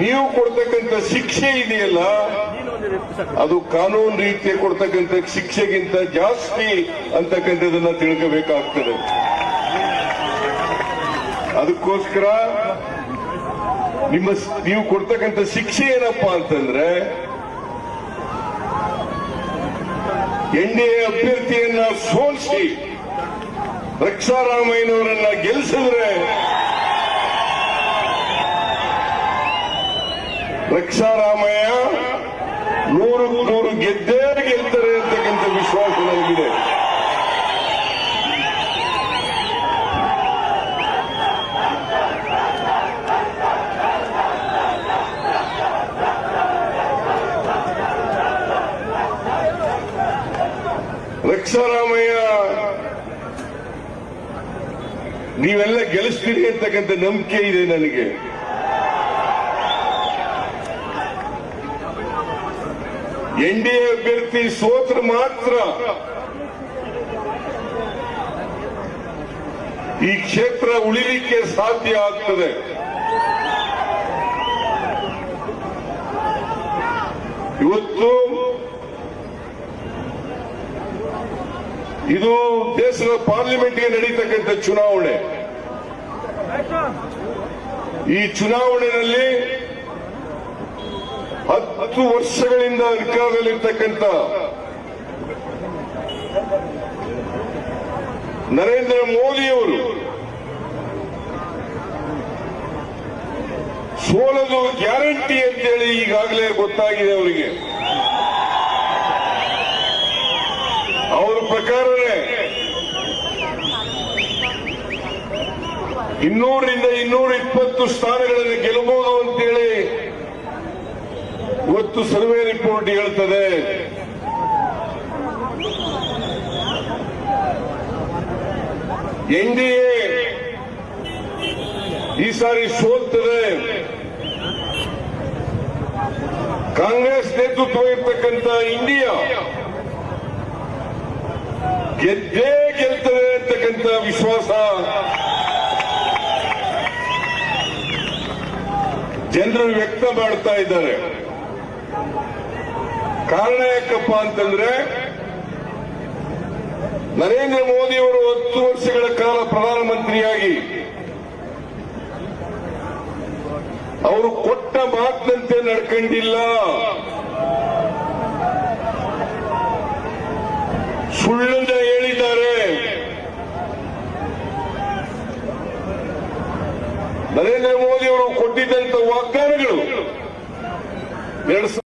ನೀವು ಕೊಡ್ತಕ್ಕಂಥ ಶಿಕ್ಷೆ ಇದೆಯಲ್ಲ, ಅದು ಕಾನೂನು ರೀತಿಯ ಕೊಡ್ತಕ್ಕಂಥ ಶಿಕ್ಷೆಗಿಂತ ಜಾಸ್ತಿ ಅಂತಕ್ಕಂಥದನ್ನ ತಿಳ್ಕೋಬೇಕಾಗ್ತದೆ. ಅದಕ್ಕೋಸ್ಕರ ನಿಮ್ಮ ನೀವು ಕೊಡ್ತಕ್ಕಂಥ ಶಿಕ್ಷೆ ಏನಪ್ಪಾ ಅಂತಂದ್ರೆ, ಎನ್ ಡಿ ಎ ಅಭ್ಯರ್ಥಿಯನ್ನ ಸೋಲಿಸಿ ರಕ್ಷಾರಾಮಯ್ಯನವರನ್ನ ಗೆಲ್ಲಿಸಿದ್ರೆ ರಕ್ಷಾರಾಮಯ್ಯ ನೂರು ನೂರು ಗೆದ್ದೇ ಗೆಲ್ತಾರೆ ಅಂತಕ್ಕಂಥ ವಿಶ್ವಾಸ ನನಗಿದೆ. ರಕ್ಷಾರಾಮಯ್ಯ ನೀವೆಲ್ಲ ಗೆಲ್ಲಿಸ್ತೀರಿ ಅಂತಕ್ಕಂಥ ನಂಬಿಕೆ ಇದೆ ನನಗೆ. ಎನ್ ಡಿ ಎ ಅಭ್ಯರ್ಥಿ ಸೋತ್ರ ಮಾತ್ರ. ಈ ಕ್ಷೇತ್ರ ಉಳಿಲಿಕ್ಕೆ ಸಾಧ್ಯ ಆಗ್ತದೆ. ಇವತ್ತು ಇದು ದೇಶದ ಪಾರ್ಲಿಮೆಂಟ್ಗೆ ನಡೀತಕ್ಕಂಥ ಚುನಾವಣೆ. ಈ ಚುನಾವಣೆಯಲ್ಲಿ ಹತ್ತು ವರ್ಷಗಳಿಂದ ಅಧಿಕಾರದಲ್ಲಿರ್ತಕ್ಕಂಥ ನರೇಂದ್ರ ಮೋದಿಯವರು ಸೋಲದು ಗ್ಯಾರಂಟಿ ಅಂತೇಳಿ ಈಗಾಗಲೇ ಗೊತ್ತಾಗಿದೆ ಅವರಿಗೆ. ಅವರ ಪ್ರಕಾರವೇ ಇನ್ನೂರರಿಂದ ಇನ್ನೂರ ಇಪ್ಪತ್ತು ಸ್ಥಾನಗಳನ್ನು ಗೆಲ್ಲಬಹುದು ಇವತ್ತು ಸರ್ವೆ ರಿಪೋರ್ಟ್ ಹೇಳ್ತದೆ. ಎನ್ ಈ ಸಾರಿ ಸೋಲ್ತದೆ. ಕಾಂಗ್ರೆಸ್ ನೇತೃತ್ವ ಇರ್ತಕ್ಕಂಥ ಇಂಡಿಯಾ ಗೆದ್ದೇ ಗೆಲ್ತದೆ ಅಂತಕ್ಕಂಥ ವಿಶ್ವಾಸ. ಜನರು ವ್ಯಕ್ತ ಮಾಡ್ತಾ ಇದ್ದಾರೆ. ಕಾರಣ ಯಾಕಪ್ಪ ಅಂತಂದ್ರೆ ನರೇಂದ್ರ ಮೋದಿ ಅವರು ಹತ್ತು ವರ್ಷಗಳ ಕಾಲ ಪ್ರಧಾನಮಂತ್ರಿಯಾಗಿ ಅವರು ಕೊಟ್ಟ ಮಾತಿನಂತೆ ನಡ್ಕೊಂಡಿಲ್ಲ. ಸುಳ್ಳನ್ನ ಹೇಳಿದ್ದಾರೆ. ನರೇಂದ್ರ ಮೋದಿ ಅವರು ಕೊಟ್ಟಿದ್ದಂತ ವಾಗ್ದಾನಗಳು. ಎರಡ್